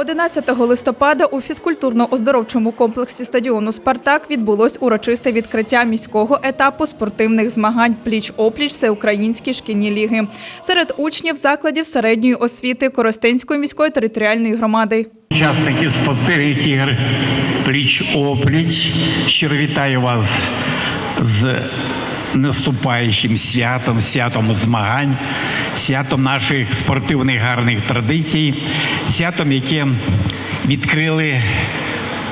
11 листопада у фізкультурно-оздоровчому комплексі стадіону Спартак відбулось урочисте відкриття міського етапу спортивних змагань пліч-опліч всеукраїнські шкільні ліги серед учнів закладів середньої освіти Коростенської міської територіальної громади. Учасники спортивних ігор пліч-опліч. Щиро вітаю вас з наступаючим святом, святом змагань, святом наших спортивних гарних традицій, святом, яке відкрили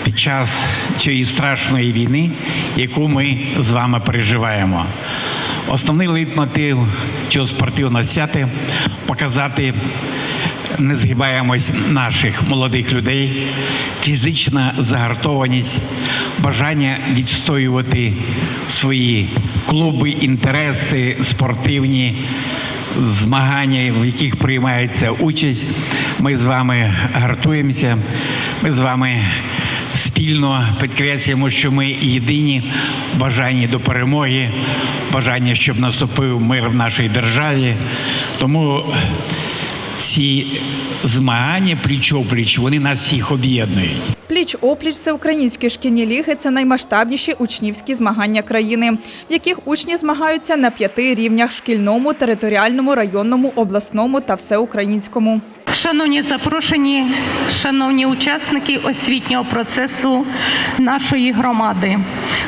під час цієї страшної війни, яку ми з вами переживаємо. Основний лейтмотив цього спортивного свята показати незгибаємость наших молодих людей, фізична загартованість, бажання відстоювати свої клуби, інтереси, спортивні змагання, в яких приймається участь. Ми з вами гартуємося, ми з вами спільно підкреслюємо, що ми єдині в бажанні до перемоги, бажання, щоб наступив мир в нашій державі. Тому ці змагання пліч-опліч, вони нас всіх об'єднують. Пліч-опліч всеукраїнські шкільні ліги це наймасштабніші учнівські змагання країни, в яких учні змагаються на п'яти рівнях шкільному, територіальному, районному, обласному та всеукраїнському. Шановні запрошені, шановні учасники освітнього процесу нашої громади.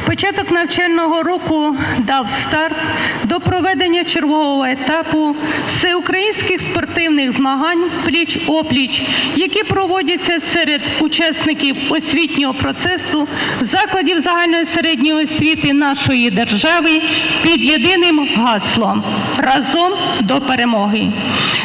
Початок навчального року дав старт до проведення чергового етапу всеукраїнських спортивних змагань пліч-опліч, які проводяться серед учасників освітнього процесу закладів загальної середньої освіти нашої держави під єдиним гаслом разом до перемоги.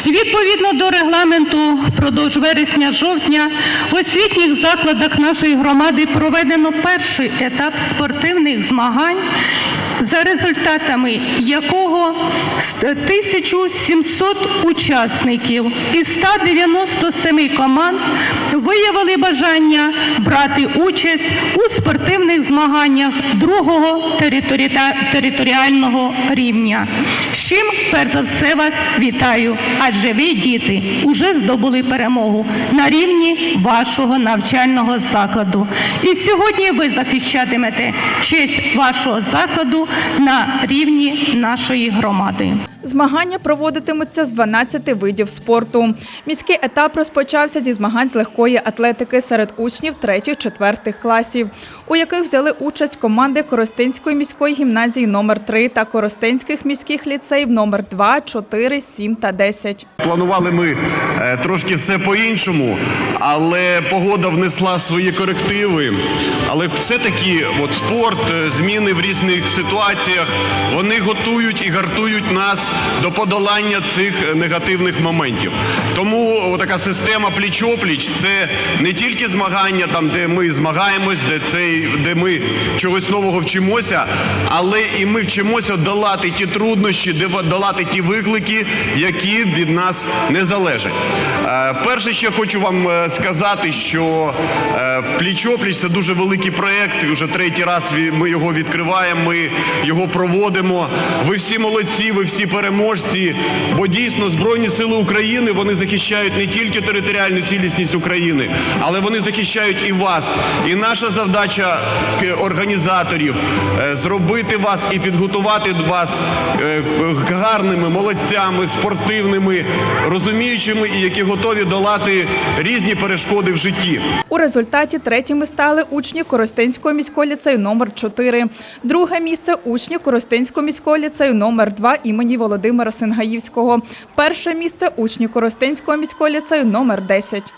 Відповідно до регламенту, впродовж вересня-жовтня в освітніх закладах нашої громади проведено перший етап спортивних змагань, за результатами якого з 1700 учасників із 197 команд виявили бажання брати участь у спортивних змаганнях другого територіального рівня. З чим, перш за все, вас вітаю, адже ви, діти, уже здобули перемогу на рівні вашого навчального закладу. І сьогодні ви захищатимете честь вашого закладу на рівні нашої громади. Змагання проводитимуться з 12 видів спорту. Міський етап розпочався зі змагань з легкої атлетики серед учнів 3-4 класів, у яких взяли участь команди Коростенської міської гімназії номер 3 та Коростенських міських ліцеїв номер 2, 4, 7 та 10. Планували ми е, трошки все по-іншому, але погода внесла свої корективи. Але все-таки от спорт, е, зміни в різних ситуаціях, вони готують і гартують нас до подолання цих негативних моментів. Тому така система пліч-опліч це не тільки змагання, там де ми змагаємось, де цей, де ми чогось нового вчимося, але і ми вчимося долати ті труднощі, долати ті виклики, які від нас не залежать. Е, Перше, ще хочу вам е, сказати, що е, пліч-опліч це дуже великий проєкт. Вже третій раз ми його відкриваємо, ми його проводимо. Ви всі молодці, ви всі переможці. Бо дійсно Збройні сили України вони захищають не тільки територіальну цілісність України, але вони захищають і вас. І наша завдача організаторів зробити вас і підготувати вас гарними молодцями, спортивними, розуміючими і які готові долати різні перешкоди в житті. У результаті третіми стали учні Коростенського міського ліцею номер 4 Друге місце учні Коростенського міського ліцею номер 2 імені Володимира Сингаївського. Перше місце учні Коростенського міського ліцею номер 10.